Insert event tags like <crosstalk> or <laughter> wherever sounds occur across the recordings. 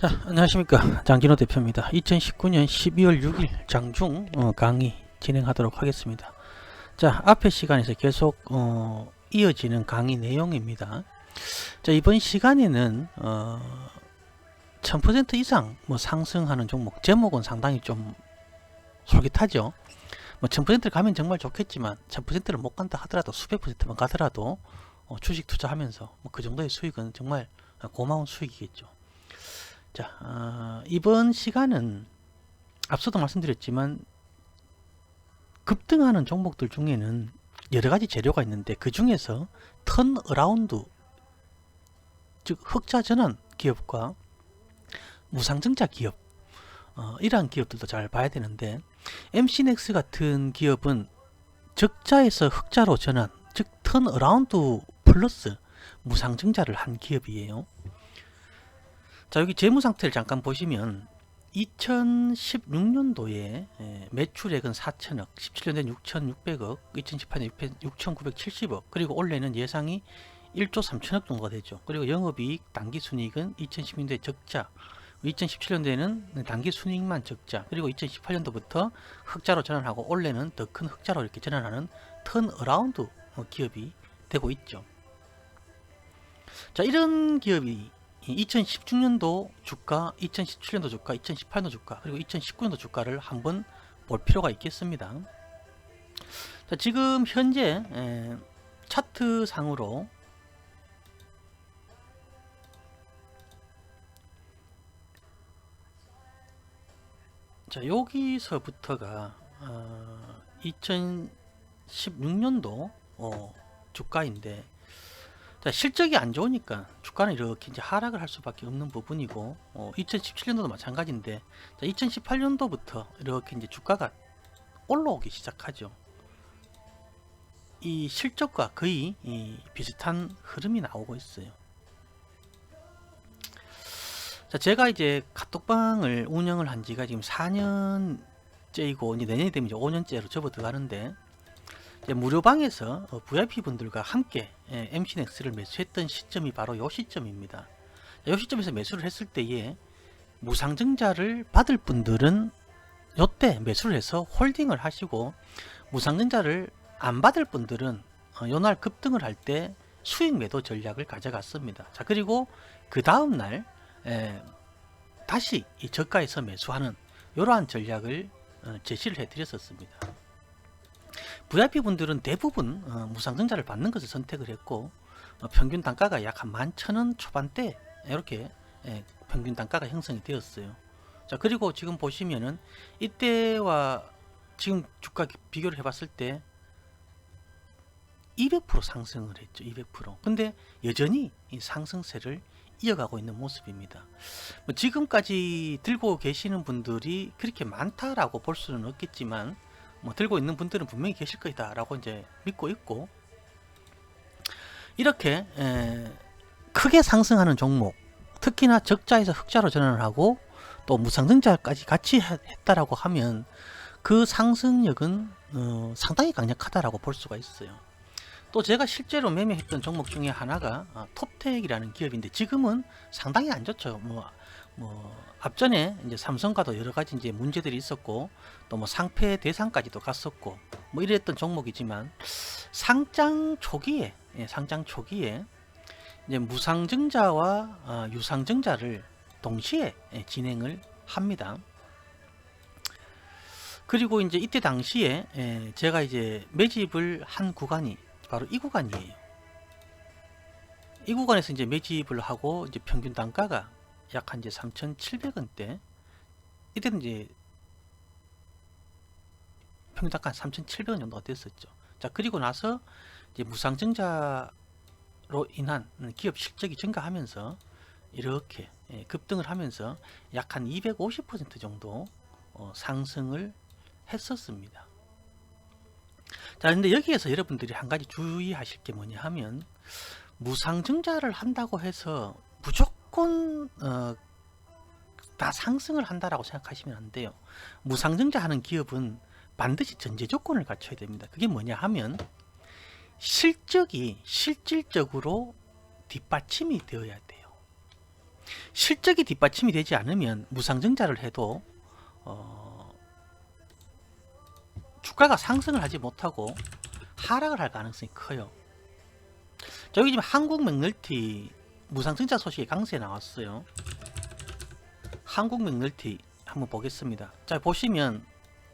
자, 안녕하십니까. 장진호 대표입니다. 2019년 12월 6일 장중 어, 강의 진행하도록 하겠습니다. 자, 앞의 시간에서 계속 어, 이어지는 강의 내용입니다. 자, 이번 시간에는 어, 1000% 이상 뭐 상승하는 종목, 제목은 상당히 좀 솔깃하죠. 뭐 1000%를 가면 정말 좋겠지만 1000%를 못 간다 하더라도 수백 퍼센트만 가더라도 어, 주식 투자하면서 뭐 그 정도의 수익은 정말 고마운 수익이겠죠. 자, 어, 이번 시간은 앞서도 말씀드렸지만 급등하는 종목들 중에는 여러 가지 재료가 있는데 그 중에서 턴 어라운드 즉 흑자 전환 기업과 무상증자 기업 어, 이러한 기업들도 잘 봐야 되는데 MC넥스 같은 기업은 적자에서 흑자로 전환 즉 턴 어라운드 플러스 무상증자를 한 기업이에요. 자 여기 재무 상태를 잠깐 보시면 2016년도에 매출액은 4천억, 17년도에 6,600억, 2018년 6,970억, 그리고 올해는 예상이 1조 3천억 정도가 되죠. 그리고 영업이익 당기순이익은 2016년도에 적자, 2017년도에는 당기순이익만 적자, 그리고 2018년도부터 흑자로 전환하고 올해는 더 큰 흑자로 이렇게 전환하는 턴 어라운드 기업이 되고 있죠. 자 이런 기업이 2016년도 주가, 2017년도 주가, 2018년도 주가, 그리고 2019년도 주가를 한번 볼 필요가 있겠습니다. 자, 지금 현재 에, 차트 상으로 자 여기서부터가 어, 2016년도 어, 주가인데 자, 실적이 안 좋으니까 주가는 이렇게 이제 하락을 할 수밖에 없는 부분이고 어, 2017년도도 마찬가지인데 자, 2018년도부터 이렇게 이제 주가가 올라오기 시작하죠. 이 실적과 거의 이 비슷한 흐름이 나오고 있어요. 자, 제가 이제 카톡방을 운영을 한 지가 지금 4년째이고 이제 내년이 되면 이제 5년째로 접어 들어가는데 무료방에서 어, VIP 분들과 함께 예, MC넥스를 매수했던 시점이 바로 이 시점입니다. 이 시점에서 매수를 했을 때에 무상증자를 받을 분들은 이때 매수를 해서 홀딩을 하시고 무상증자를 안 받을 분들은 어, 요날 급등을 할 때 수익 매도 전략을 가져갔습니다. 자 그리고 그 다음 날 에, 다시 이 저가에서 매수하는 이러한 전략을 어, 제시를 해드렸었습니다. VIP 분들은 대부분 어, 무상증자를 받는 것을 선택을 했고 어, 평균 단가가 약한 만천원 초반대 이렇게 예, 평균 단가가 형성이 되었어요. 자 그리고 지금 보시면은 이때와 지금 주가 비교를 해봤을 때 200% 상승을 했죠. 200%. 근데 여전히 이 상승세를 이어가고 있는 모습입니다. 뭐 지금까지 들고 계시는 분들이 그렇게 많다라고 볼 수는 없겠지만 뭐 들고 있는 분들은 분명히 계실 거다라고 이제 믿고 있고 이렇게 에, 크게 상승하는 종목 특히나 적자에서 흑자로 전환을 하고 또 무상증자까지 같이 했다라고 하면 그 상승력은 어, 상당히 강력하다라고 볼 수가 있어요. 또 제가 실제로 매매했던 종목 중에 하나가 어, 톱텍이라는 기업인데 지금은 상당히 안 좋죠. 뭐, 뭐 앞전에 이제 삼성과도 여러 가지 이제 문제들이 있었고 또 뭐 상패 대상까지도 갔었고 뭐 이랬던 종목이지만 상장 초기에 예, 상장 초기에 이제 무상증자와 어, 유상증자를 동시에 예, 진행을 합니다. 그리고 이제 이때 당시에 예, 제가 이제 매집을 한 구간이 바로 이 구간이에요. 이 구간에서 이제 매집을 하고 이제 평균 단가가 약 한 이제 3,700원대 이때는 이제 평균 단가 한 3,700원 정도가 됐었죠. 자 그리고 나서 이제 무상증자로 인한 기업 실적이 증가하면서 이렇게 예, 급등을 하면서 약 한 250% 정도 어, 상승을 했었습니다. 자, 근데 여기에서 여러분들이 한 가지 주의하실 게 뭐냐 하면 무상증자를 한다고 해서 무조건 어, 다 상승을 한다라고 생각하시면 안 돼요. 무상증자 하는 기업은 반드시 전제 조건을 갖춰야 됩니다. 그게 뭐냐 하면 실적이 실질적으로 뒷받침이 되어야 돼요. 실적이 뒷받침이 되지 않으면 무상증자를 해도 어, 주가가 상승을 하지 못하고 하락을 할 가능성이 커요. 자, 여기 지금 한국 맥널티 무상증자 소식이 강세에 나왔어요. 한국 맥널티 한번 보겠습니다. 자 보시면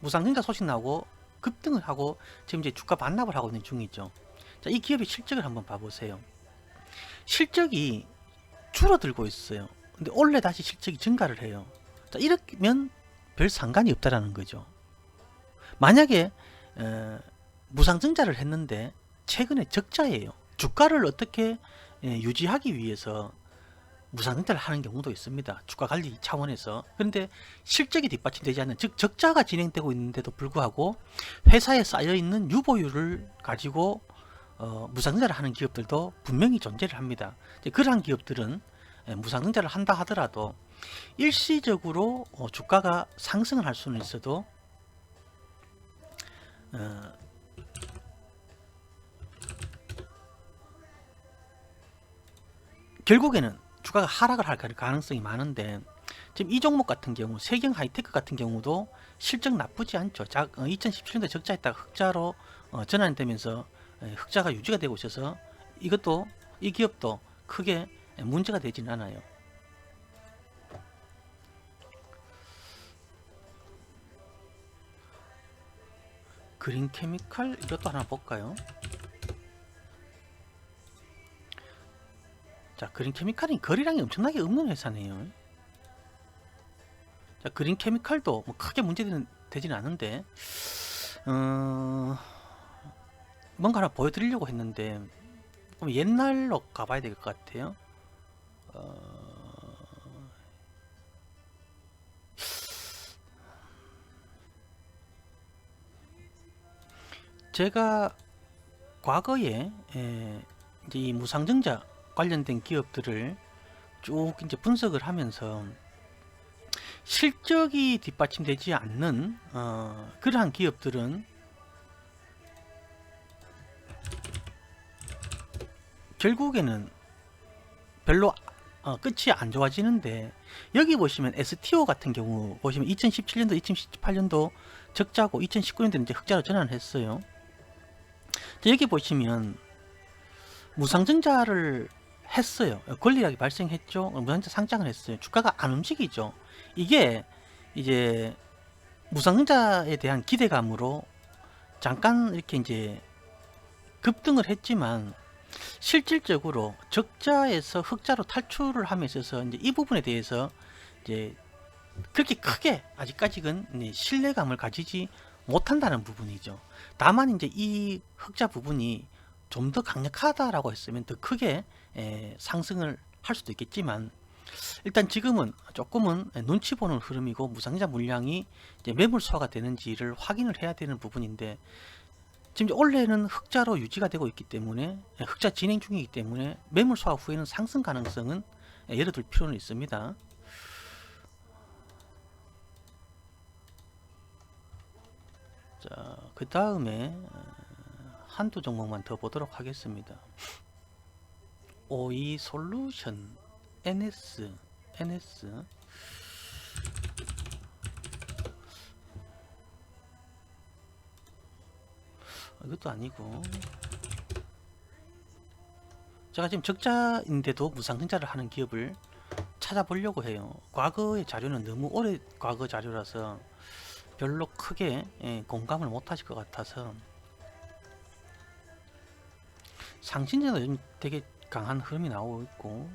무상증자 소식 나오고 급등을 하고 지금 이제 주가 반납을 하고 있는 중이죠. 자, 이 기업의 실적을 한번 봐보세요. 실적이 줄어들고 있어요. 근데 올해 다시 실적이 증가를 해요. 자, 이러면 별 상관이 없다라는 거죠. 만약에 에, 무상증자를 했는데 최근에 적자예요. 주가를 어떻게 예, 유지하기 위해서 무상증자를 하는 경우도 있습니다. 주가 관리 차원에서. 그런데 실적이 뒷받침되지 않는 즉 적자가 진행되고 있는데도 불구하고 회사에 쌓여 있는 유보율을 가지고 어, 무상증자를 하는 기업들도 분명히 존재를 합니다. 그러한 기업들은 예, 무상증자를 한다 하더라도 일시적으로 어, 주가가 상승을 할 수는 있어도 어, 결국에는 주가가 하락을 할 가능성이 많은데 지금 이 종목 같은 경우 세경 하이테크 같은 경우도 실적 나쁘지 않죠. 자, 어, 2017년도에 적자했다가 흑자로 어, 전환되면서 에, 흑자가 유지가 되고 있어서 이것도 이 기업도 크게 문제가 되지는 않아요. 그린 케미칼 이것도 하나 볼까요? 자, 그린 케미칼이 거래량이 엄청나게 없는 회사네요. 자, 그린 케미칼도 뭐 크게 문제되는 되지는 않은데, 어, 뭔가 하나 보여드리려고 했는데, 좀 옛날로 가봐야 될 것 같아요. 어, 제가 과거에 에, 이제 이 무상증자 관련된 기업들을 쭉 이제 분석을 하면서 실적이 뒷받침되지 않는 어, 그러한 기업들은 결국에는 별로 어, 끝이 안 좋아지는데 여기 보시면 STO 같은 경우 보시면 2017년도 2018년도 적자고 2019년도에 이제 흑자로 전환했어요. 여기 보시면 무상증자를 했어요. 권리락이 발생했죠. 무상증자 상장을 했어요. 주가가 안 움직이죠. 이게 이제 무상증자에 대한 기대감으로 잠깐 이렇게 이제 급등을 했지만 실질적으로 적자에서 흑자로 탈출을 함에 있어서 이제 이 부분에 대해서 이제 그렇게 크게 아직까지는 신뢰감을 가지지 못한다는 부분이죠. 다만 이제 이 흑자 부분이 좀 더 강력하다라고 했으면 더 크게 에, 상승을 할 수도 있겠지만 일단 지금은 조금은 눈치 보는 흐름이고 무상자 물량이 이제 매물 소화가 되는지를 확인을 해야 되는 부분인데 지금 올해는 흑자로 유지가 되고 있기 때문에 흑자 진행 중이기 때문에 매물 소화 후에는 상승 가능성은 열어둘 필요는 있습니다. 자, 그 다음에 한두 종목만 더 보도록 하겠습니다. <laughs> 오이 솔루션 NS NS 이것도 아니고 제가 지금 적자인데도 무상증자를 하는 기업을 찾아보려고 해요. 과거의 자료는 너무 오래 과거 자료라서 별로 크게 예, 공감을 못 하실 것 같아서 상신제도 요즘 되게 강한 흐름이 나오고 있고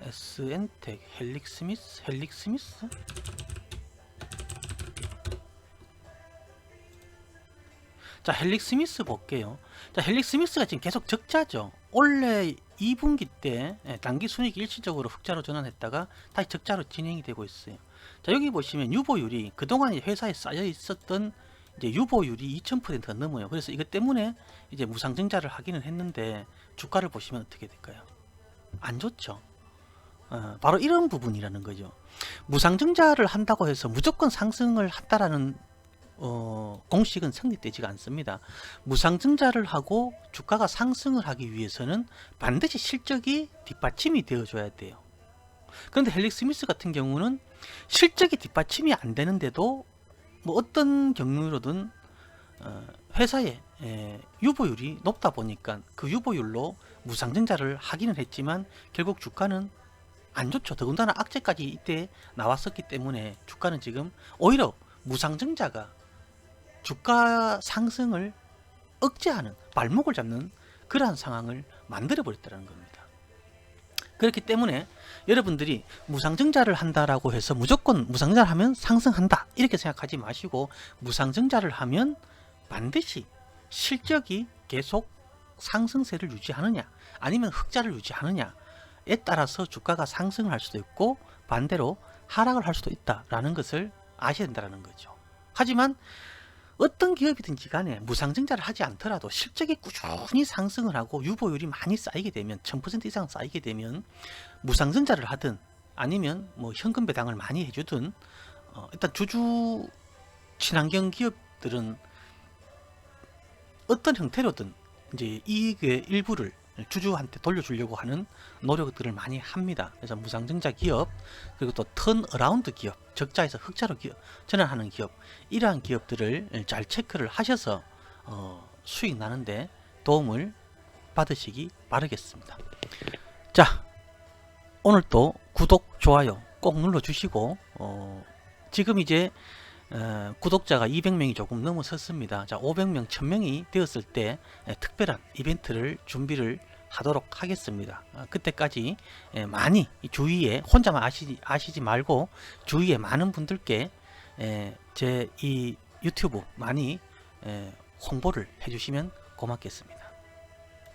SN텍, 헬릭스미스, 헬릭스미스? 자, 헬릭스미스 볼게요. 자, 헬릭스미스가 지금 계속 적자죠. 원래 2분기 때 예, 단기 순이익 일시적으로 흑자로 전환했다가 다시 적자로 진행이 되고 있어요. 자, 여기 보시면 유보율이 그동안 회사에 쌓여 있었던 이제 유보율이 2000%가 넘어요. 그래서 이것 때문에 이제 무상증자를 하기는 했는데 주가를 보시면 어떻게 될까요? 안 좋죠. 어, 바로 이런 부분이라는 거죠. 무상증자를 한다고 해서 무조건 상승을 한다라는 어, 공식은 성립되지가 않습니다. 무상증자를 하고 주가가 상승을 하기 위해서는 반드시 실적이 뒷받침이 되어줘야 돼요. 그런데 헬릭 스미스 같은 경우는 실적이 뒷받침이 안 되는데도 뭐 어떤 경로로든 어, 회사의 에, 유보율이 높다 보니까 그 유보율로 무상증자를 하기는 했지만 결국 주가는 안 좋죠. 더군다나 악재까지 이때 나왔었기 때문에 주가는 지금 오히려 무상증자가 주가 상승을 억제하는 발목을 잡는 그러한 상황을 만들어 버렸다는 겁니다. 그렇기 때문에 여러분들이 무상증자를 한다라고 해서 무조건 무상증자를 하면 상승한다 이렇게 생각하지 마시고 무상증자를 하면 반드시 실적이 계속 상승세를 유지하느냐 아니면 흑자를 유지하느냐에 따라서 주가가 상승을 할 수도 있고 반대로 하락을 할 수도 있다라는 것을 아셔야 된다는 거죠. 하지만 어떤 기업이든지 간에 무상증자를 하지 않더라도 실적이 꾸준히 상승을 하고 유보율이 많이 쌓이게 되면 1000% 이상 쌓이게 되면 무상증자를 하든 아니면 뭐 현금 배당을 많이 해주든 어, 일단 주주 친환경 기업들은 어떤 형태로든 이제 이익의 일부를 주주한테 돌려주려고 하는 노력들을 많이 합니다. 그래서 무상증자 기업 그리고 또 턴어라운드 기업 적자에서 흑자로 기업 전환하는 기업 이러한 기업들을 잘 체크를 하셔서 어, 수익 나는데 도움을 받으시기 바라겠습니다. 자 오늘 또 구독 좋아요 꼭 눌러주시고 어, 지금 이제 어, 구독자가 200명이 조금 넘어섰습니다. 자, 500명, 1000명이 되었을 때 에, 특별한 이벤트를 준비를 하도록 하겠습니다. 어, 그때까지 에, 많이 이 주위에 혼자만 아시지, 아시지 말고 주위에 많은 분들께 제 이 유튜브 많이 에, 홍보를 해주시면 고맙겠습니다.